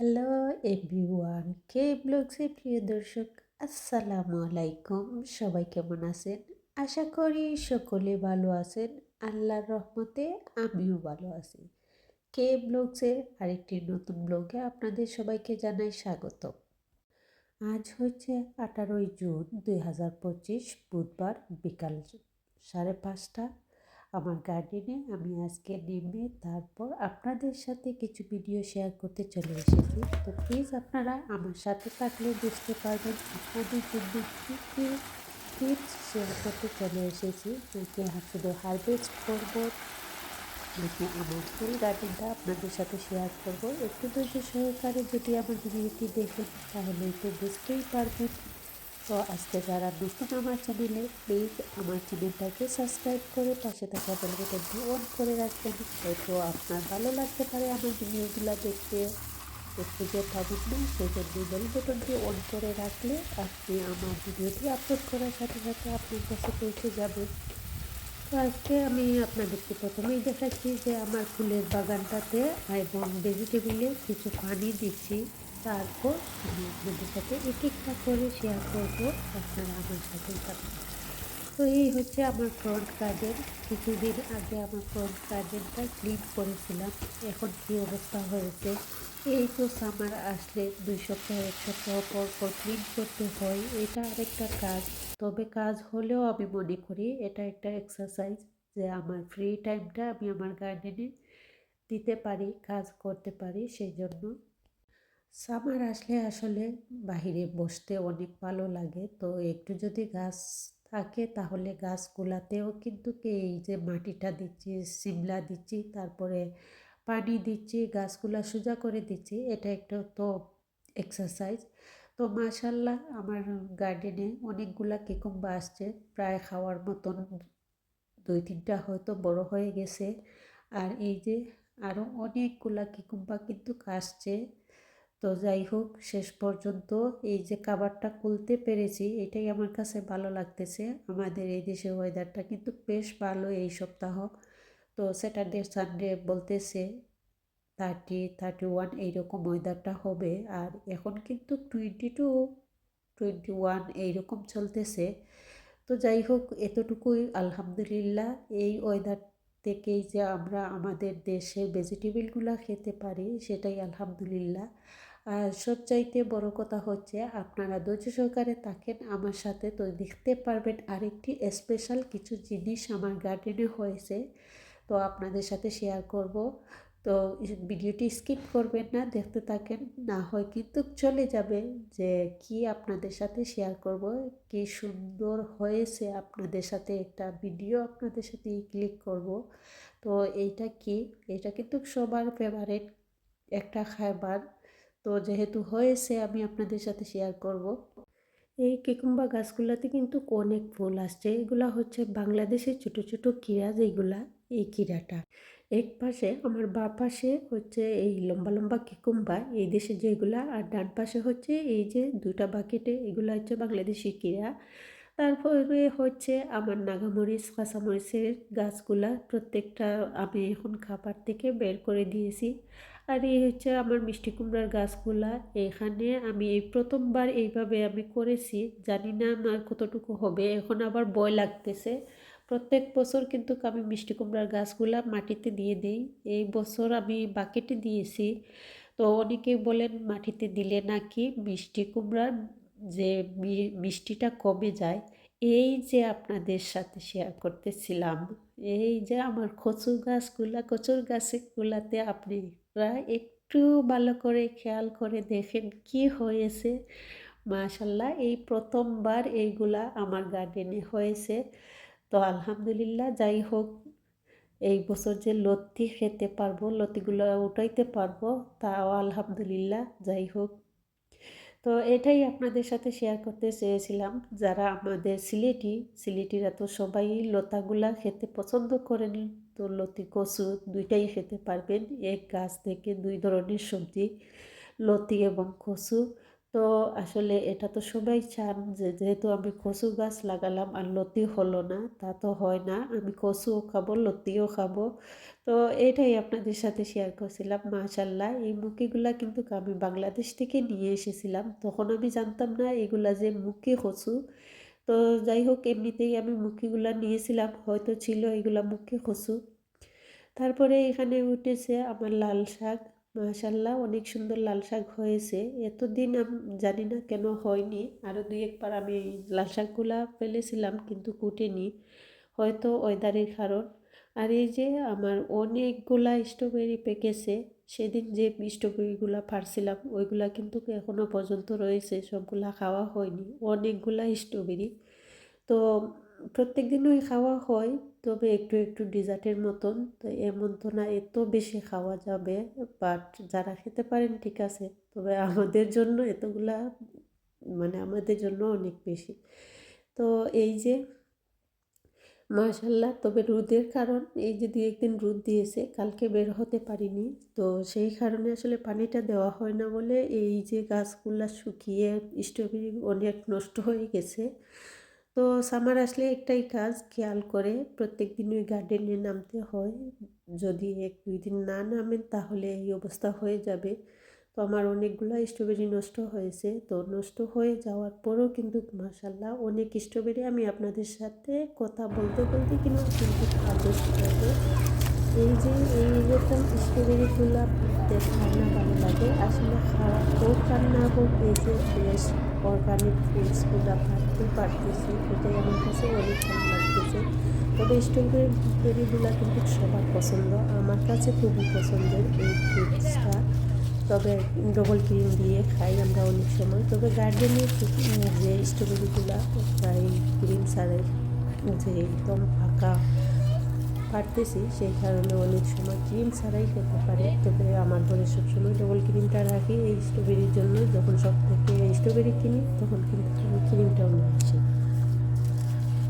Hello everyone, কে ব্লগসের প্রিয় দর্শক? আসসালামু আলাইকুম। সবাই কেমন আছেন? আশা করি সকলে ভালো আছেন। আল্লাহর রহমতে আমিও ভালো আছি। কে ব্লগসের আরেকটি নতুন ব্লগে আপনাদের সবাইকে জানাই স্বাগত। আজ হচ্ছে আঠারোই জুন দুই হাজার পঁচিশ, বুধবার বিকাল সাড়ে পাঁচটা। আমার গার্ডেনে আমি আজকে নেমে তারপর আপনাদের সাথে কিছু ভিডিও শেয়ার করতে চলে এসেছি। তো প্লিজ আপনারা আমার সাথে থাকলে বুঝতে পারবেন আপনাদের জন্য কী কী টিপস শেয়ার করতে চলে এসেছি। নাকি শুধু হারভেস্ট করব নাকি আমার ফুল গার্ডেনটা আপনাদের সাথে শেয়ার করব। একটু ধৈর্য সহকারে যদি আমার ভিডিওটি দেখেন তাহলে একটু বুঝতেই পারবেন তো আজকে যারা নতুন আমার চ্যানেলে প্লিজ আমার চ্যানেলটাকে সাবস্ক্রাইব করে পাশে থাকা বেলবটনটি অন করে রাখবেন। হয়তো আপনার ভালো লাগতে পারে আমার ভিডিওগুলো দেখতে। খুঁজে পাবেন না বেল বটনটি অন করে রাখলে আপনি আমার ভিডিওটি আপলোড করার সাথে সাথে আপনার কাছে পৌঁছে যাবেন তো আজকে আমি আপনাদেরকে প্রথমেই দেখাচ্ছি যে আমার ফুলের বাগানটাতে এবং ভেজিটেবিলে কিছু পানি দিচ্ছি। তারপর আমি আপনাদের সাথে এক একটা করে শেয়ার করব আপনারা আমার সাথে তো এই হচ্ছে আমার ফ্রন্ট গার্ডেন কিছুদিন আগে আমার ফ্রন্ট গার্ডেনটা ক্লিন করেছিলাম। এখন কী অবস্থা হয়েছে? এই তো সামার আসলে দুই সপ্তাহ, এক সপ্তাহ পর পর ক্লিন করতে হয়। এটা আরেকটা কাজ। তবে কাজ হলেও আমি মনে করি এটা একটা এক্সারসাইজ যে আমার ফ্রি টাইমটা আমি আমার গার্ডেনে দিতে পারি, কাজ করতে পারি, সেই জন্য সামার আসলে আসলে বাহিরে বসতে অনেক ভালো লাগে। তো একটু যদি গাছ থাকে তাহলে গাছগুলাতেও কিন্তু এই যে মাটিটা দিচ্ছি, সিমলা দিচ্ছি, তারপরে পানি দিচ্ছি, গাছগুলা সোজা করে দিচ্ছি, এটা একটা তো এক্সারসাইজ তো মাশাল্লাহ আমার গার্ডেনে অনেকগুলা কিকুম্বা আসছে, প্রায় খাওয়ার মতন দুই তিনটা হয়তো বড় হয়ে গেছে। আর এই যে আরও অনেকগুলা কিকুম্বা কিন্তু আসছে তো যাই হোক, শেষ পর্যন্ত এই যে কাবারটা খুলতে পেরেছি, এটাই আমার কাছে ভালো লাগতেছে। আমাদের এই দেশের ওয়েদারটা কিন্তু বেশ ভালো এই সপ্তাহ। তো স্যাটারডে সানডে বলতেছে থার্টি থার্টি ওয়ান এইরকম ওয়েদারটা হবে। আর এখন কিন্তু টোয়েন্টি টু টোয়েন্টি ওয়ান এইরকম চলতেছে। তো যাই হোক, এতটুকুই। আলহামদুলিল্লাহ, এই ওয়েদার থেকেই যে আমরা আমাদের দেশে ভেজিটেবলগুলো খেতে পারি, সেটাই আলহামদুলিল্লাহ। আর সবচাইতে বড় কথা হচ্ছে আপনারা ধৈর্য সহকারে থাকেন, আমার সাথে তো দেখতে পারবেন আরেকটি স্পেশাল কিছু জিনিস আমার গার্ডেনে হয়েছে, তো আপনাদের সাথে শেয়ার করব। তো ভিডিওটি স্কিপ করবেন না, দেখতে থাকেন, না হয় কিন্তু চলে যাবে যে কি আপনাদের সাথে শেয়ার করব, কি সুন্দর হয়েছে আপনাদের সাথে একটা ভিডিও আপনাদের সাথে ক্লিক করব। তো এইটা কি? এটা কিন্তু সবার ফেভারেট একটা খাবার। তো যেহেতু হয়েছে, আমি আপনাদের সাথে শেয়ার করব। এই কিকুম্বা গাছগুলোতে কিন্তু অনেক ফুল আসছে। এগুলা হচ্ছে বাংলাদেশের ছোট ছোট কিরা যেগুলা, এই কিরাটা এক পাশে আমার বা পাশে হচ্ছে এই লম্বা লম্বা কিকুম্বা, এই দেশে যেগুলা, আর ডান পাশে হচ্ছে এই যে দুটা বাকেটে এগুলো হচ্ছে বাংলাদেশি কিরা তারপরে হচ্ছে আমার নাগামরিচ, কাঁচামরিচের গাছগুলা প্রত্যেকটা আমি এখন খাবার থেকে বের করে দিয়েছি। আর এই হচ্ছে আমার মিষ্টি কুমড়ার গাছগুলা। এখানে আমি এই প্রথমবার এইভাবে আমি করেছি। জানি না আমার কতটুকু হবে। এখন আবার বয় লাগতেছে। প্রত্যেক বছর কিন্তু আমি মিষ্টি কুমড়ার গাছগুলা মাটিতে দিয়ে দিই। এই বছর আমি বাকেটে দিয়েছি। তো অনেকে বলেন, মাটিতে দিলে নাকি মিষ্টি কুমড়ার যে মিষ্টিটা কমে যায়? এই যে আপনাদের সাথে শেয়ার করতেছিলাম। এই যে আমার কচু গাছগুলা, কচুর গাছগুলাতে আপনারা একটু ভালো করে খেয়াল করে দেখেন কি হয়েছে। মাশাল্লাহ এই প্রথমবার এইগুলা আমার গার্ডেনে হয়েছে। তো আলহামদুলিল্লাহ, যাই হোক, এই বছর যে লতি খেতে পারব, লতিগুলো উঠাইতে পারব, তাও আলহামদুলিল্লাহ, যাই হোক। তো এটাই আপনাদের সাথে শেয়ার করতে চেয়েছিলাম, যারা আমাদের সিলেটি, সিলেটিরা তো সবাই লতাগুলা খেতে পছন্দ করেন। লতি, কচু দুইটাই খেতে পারবেন। এক গাছ থেকে দুই ধরনের সবজি, লতি এবং কচু। তো আসলে এটা তো সবাই চান যে যেহেতু আমি কচু গাছ লাগালাম আর লতি হলো না, তা তো হয় না। আমি কচুও খাব, লতিও খাব। তো এটাই আপনাদের সাথে শেয়ার করছিলাম মাশাল্লাহ এই মুখিগুলা কিন্তু আমি বাংলাদেশ থেকে নিয়ে এসেছিলাম। তখন আমি জানতাম না এগুলা যে মুখি কচু। তো যাই হোক, এমনিতেই আমি মুখিগুলা নিয়েছিলাম, হয়তো ছিল এগুলা মুখে কচু তারপরে এখানে উঠেছে আমার লাল শাক। মাশাল্লাহ, অনেক সুন্দর লাল শাক হয়েছে। এতদিন আমি, জানি না কেন হয়নি। আরও দুই একবার আমি লাল শাকগুলা ফেলেছিলাম, কিন্তু কুটিনি হয়তো ওয়েদারের কারণ। আর এই যে আমার অনেকগুলা স্ট্রবেরি পেকেছে সেদিন যে স্ট্রবেরিগুলা পারছিলাম ওইগুলা কিন্তু এখনও পর্যন্ত রয়েছে, সবগুলা খাওয়া হয়নি। অনেকগুলা স্ট্রবেরি। তো প্রত্যেক দিনই খাওয়া হয়, তবে একটু একটু ডিজার্টের মতন। তো এমন তো না, এত বেশি খাওয়া যাবে বাট যারা খেতে পারেন, ঠিক আছে। তবে আমাদের জন্য এতগুলা মানে আমাদের জন্য অনেক বেশি। তো এই যে মাশাল্লাহ, তবে রোদের কারণ, এই যে দু একদিন রোদ দিয়েছে, কালকে বের হতে পারিনি। তো সেই কারণে আসলে পানিটা দেওয়া হয় না বলে এই যে গাছগুলা শুকিয়ে স্ট্রবেরি অনেক নষ্ট হয়ে গেছে। তো সামার আসলে একটাই কাজ, খেয়াল করে প্রত্যেক দিন ওই গার্ডেনে নামতে হয়। যদি এক দুই দিন না নামেন, তাহলে এই অবস্থা হয়ে যাবে। তো আমার অনেকগুলো স্ট্রবেরি নষ্ট হয়েছে। তো নষ্ট হয়ে যাওয়ার পরও কিন্তু মাসাল্লাহ অনেক স্ট্রবেরি আমি আপনাদের সাথে কথা বলতে বলতে কিন্তু কিন্তু খাব। এই যে এইরকম স্ট্রবেরিগুলো খাওয়া না ভালো লাগে, আসলে খাওয়া হোক আর না হোক, এই যে ফ্রেশ অর্গানিক ফ্রুটসগুলো ভাবতে পারতেছি, এটাই আমার কাছে অনেক ভালো লাগতেছে। তবে স্ট্রবেরিগুলো কিন্তু সবার পছন্দ, আমার কাছে খুবই পছন্দের এই ফ্রুটসটা তবে ডবল ক্রিম দিয়ে খাই আমরা অনেক সময়। তবে গার্ডেনের যে স্ট্রবেরিগুলো প্রায় ক্রিম ছাড়াই যে একদম ফাঁকা পারতেছি, সেই কারণে অনেক সময় ক্রিম ছাড়াই খেতে পারি। তবে আমার ঘরে সবসময় ডবল ক্রিমটা রাখি, এই স্ট্রবেরির জন্য যখন সব থেকে স্ট্রবেরি কিনি, তখন কিন্তু ক্রিমটাও নিয়ে আসি।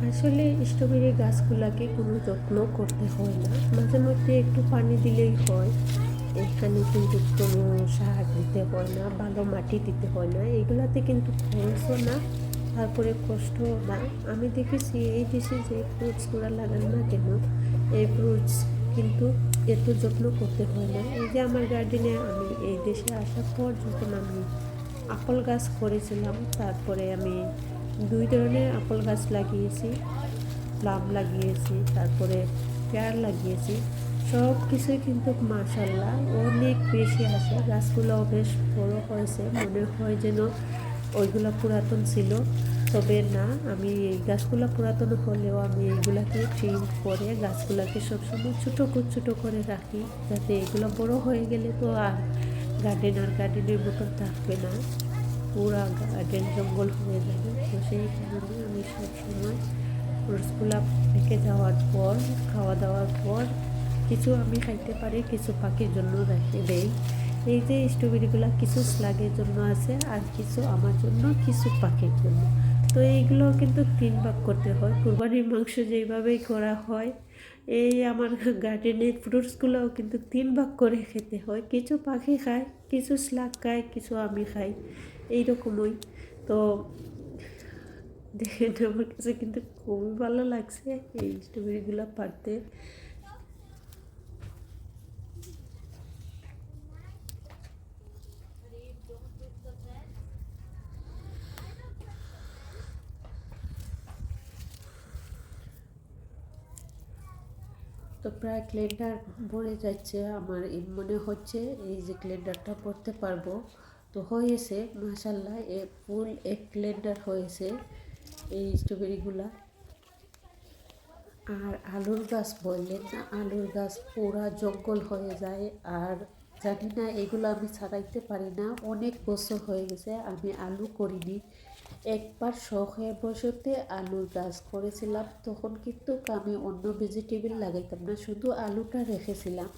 আসলে স্ট্রবেরি গাছগুলাকে কোনো যত্ন করতে হয় না। মাঝে মধ্যে একটু পানি দিলেই হয়। এখানে কিন্তু কোনো সার দিতে হয় না, ভালো মাটি দিতে হয় না। এগুলাতে কিন্তু খরচও না, তারপরে কষ্ট না। আমি দেখেছি এই দেশে যে ফ্রুটসগুলো লাগান না কেন, এই ফ্রুটস কিন্তু এত যত্ন করতে হয় না। এই যে আমার গার্ডেনে আমি এই দেশে আসার পর যখন আমি আপেল গাছ করেছিলাম, তারপরে আমি দুই ধরনের আপেল গাছ লাগিয়েছি, প্লাম লাগিয়েছি, তারপরে পেয়ার লাগিয়েছি। সব কিছুই কিন্তু মাসাল্লাহ অনেক বেশি আসে গাছগুলোও বেশ বড় হয়েছে। মনে হয় যেন ওইগুলো পুরাতন ছিল। তবে না, আমি এই গাছগুলো পুরাতন হলেও আমি এইগুলাকে ট্রিম করে গাছগুলোকে সবসময় ছোটো ছোটো করে রাখি। যাতে এগুলো বড় হয়ে গেলে তো আর গার্ডেন আর গার্ডেনের মতন থাকবে না। পুরা গার্ডেন জঙ্গল হয়ে যাবে। তো সেই কারণে আমি সবসময় ফ্রুটসগুলো থেকে যাওয়ার পর, খাওয়া দাওয়ার পর কিছু আমি খাইতে পারি, কিছু পাখির জন্য রেখে দেই। এই যে স্ট্রবেরিগুলো কিছু স্লাগের জন্য আছে আর কিছু আমার জন্য, কিছু পাখির জন্য। তো এইগুলো কিন্তু তিন ভাগ করতে হয়। কুরবানির মাংস যেইভাবেই করা হয়, এই আমার গার্ডেনের ফ্রুটসগুলোও কিন্তু তিন ভাগ করে খেতে হয়। কিছু পাখি খায়, কিছু স্লাগ খায়, কিছু আমি খাই, এইরকমই। তো দেখেন, আমার কাছে কিন্তু খুবই ভালো লাগছে এই স্ট্রবেরিগুলো পারতে প্রায় ক্লেন্ডার ভরে যাচ্ছে আমার। এই মনে হচ্ছে এই যে ক্লেন্ডারটা পড়তে পারব। তো হয়েছে মাসাল্লাহ এ ফুল এক ক্লেন্ডার হয়েছে এই স্ট্রবেরিগুলা। আর আলুর গাছ বললেন না, আলুর গাছ পুরা জঙ্গল হয়ে যায়। আর জানি না, এগুলো আমি ছাড়াইতে পারি না। অনেক বছর হয়ে গেছে, আমি আলু করিনি। একবার শখের বসতে আলুর গাছ করেছিলাম, তখন কিন্তু আমি অন্য ভেজিটেবল লাগাইতাম না, শুধু আলুটা রেখেছিলাম।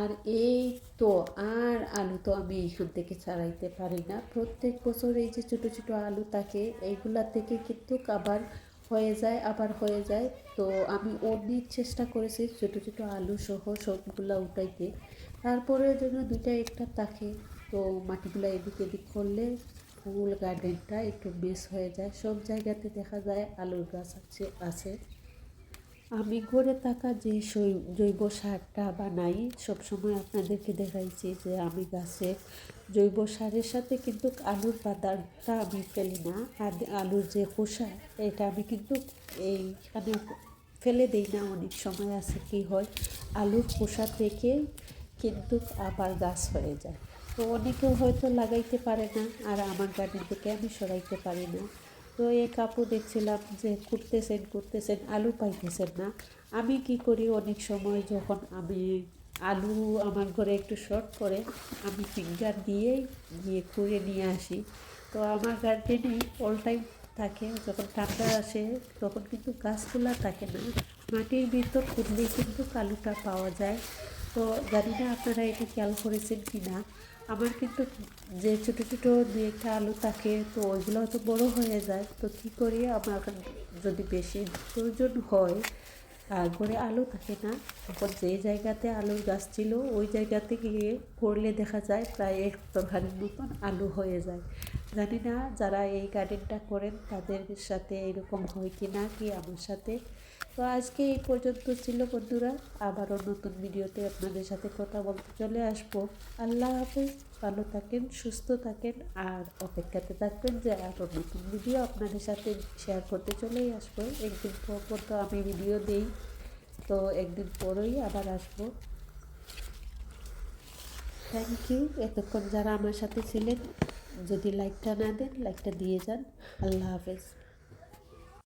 আর এই তো আর আলু তো আমি এখান থেকে ছাড়াইতে পারি না। প্রত্যেক বছর এই যে ছোটো ছোটো আলু থাকে, এইগুলা থেকে কিন্তু আবার হয়ে যায়, আবার হয়ে যায়। তো আমি অনেক চেষ্টা করেছি ছোটো ছোটো আলু সহ সবগুলা উঠাইতে। তারপরে যেন দুইটা একটা থাকে, তো মাটিগুলা এদিক এদিক করলে ফুল গার্ডেনটা একটু মিস হয়ে যায়। সব জায়গাতে দেখা যায় আলুর গাছ আছে আছে। আমি গড়ে থাকা যে জৈব সারটা বানাই, সবসময় আপনাদেরকে দেখাইছি যে আমি গাছে জৈব সারের সাথে কিন্তু আলুর পাতাটা আমি ফেলি না। আর আলুর যে খোসা, এটা আমি কিন্তু এইখানে ফেলে দিই না। অনেক সময় আছে কি হয়, আলুর খোসা থেকে কিন্তু আবার গাছ হয়ে যায়। তো অনেকেও হয়তো লাগাইতে পারে না, আর আমার গার্ডেন থেকে আমি সরাইতে পারি না। তো এই কাপড় দেখছিলাম যে করতেছেন করতেছেন আলু পাইতেছেন না। আমি কি করি, অনেক সময় যখন আমি আলু আমার ঘরে একটু শর্ট করে, আমি ফিঙ্গার দিয়েই গিয়ে কুড়ে নিয়ে আসি। তো আমার গার্ডেনে অল টাইম থাকে, যখন ঠান্ডা আসে তখন কিন্তু গাছগুলা থাকে না। মাটির ভিতর খুঁজলেই কিন্তু আলুটা পাওয়া যায়। তো জানি না আপনারা এটা খেয়াল করেছেন কি না আমার কিন্তু যে ছোটো ছোটো দু একটা আলু থাকে, তো ওইগুলো তো বড় হয়ে যায়। তো কী করি, আমার যদি বেশি প্রয়োজন হয় ঘরে আলু থাকে না, তখন যে জায়গাতে আলুর গাছ ছিল, ওই জায়গাতে গিয়ে করলে দেখা যায় প্রায় এক তরকারির মতন আলু হয়ে যায়। জানি না যারা এই গার্ডেনটা করেন, তাদের সাথে এরকম হয় কি না কি আমার সাথে? তো আজকে এই পর্যন্ত ছিল বন্ধুরা। আবারও নতুন ভিডিওতে আপনাদের সাথে কথা বলতে চলে আসব। আল্লাহ হাফেজ, ভালো থাকেন, সুস্থ থাকেন, আর অপেক্ষাতে থাকবেন যে আরও নতুন ভিডিও আপনাদের সাথে শেয়ার করতে চলেই আসব। একদিন পর পর তো আমি ভিডিও দিই, তো একদিন পরই আবার আসব। থ্যাংক ইউ এতক্ষণ যারা আমার সাথে ছিলেন, যদি লাইকটা না দেন লাইকটা দিয়ে যান। আল্লাহ হাফেজ।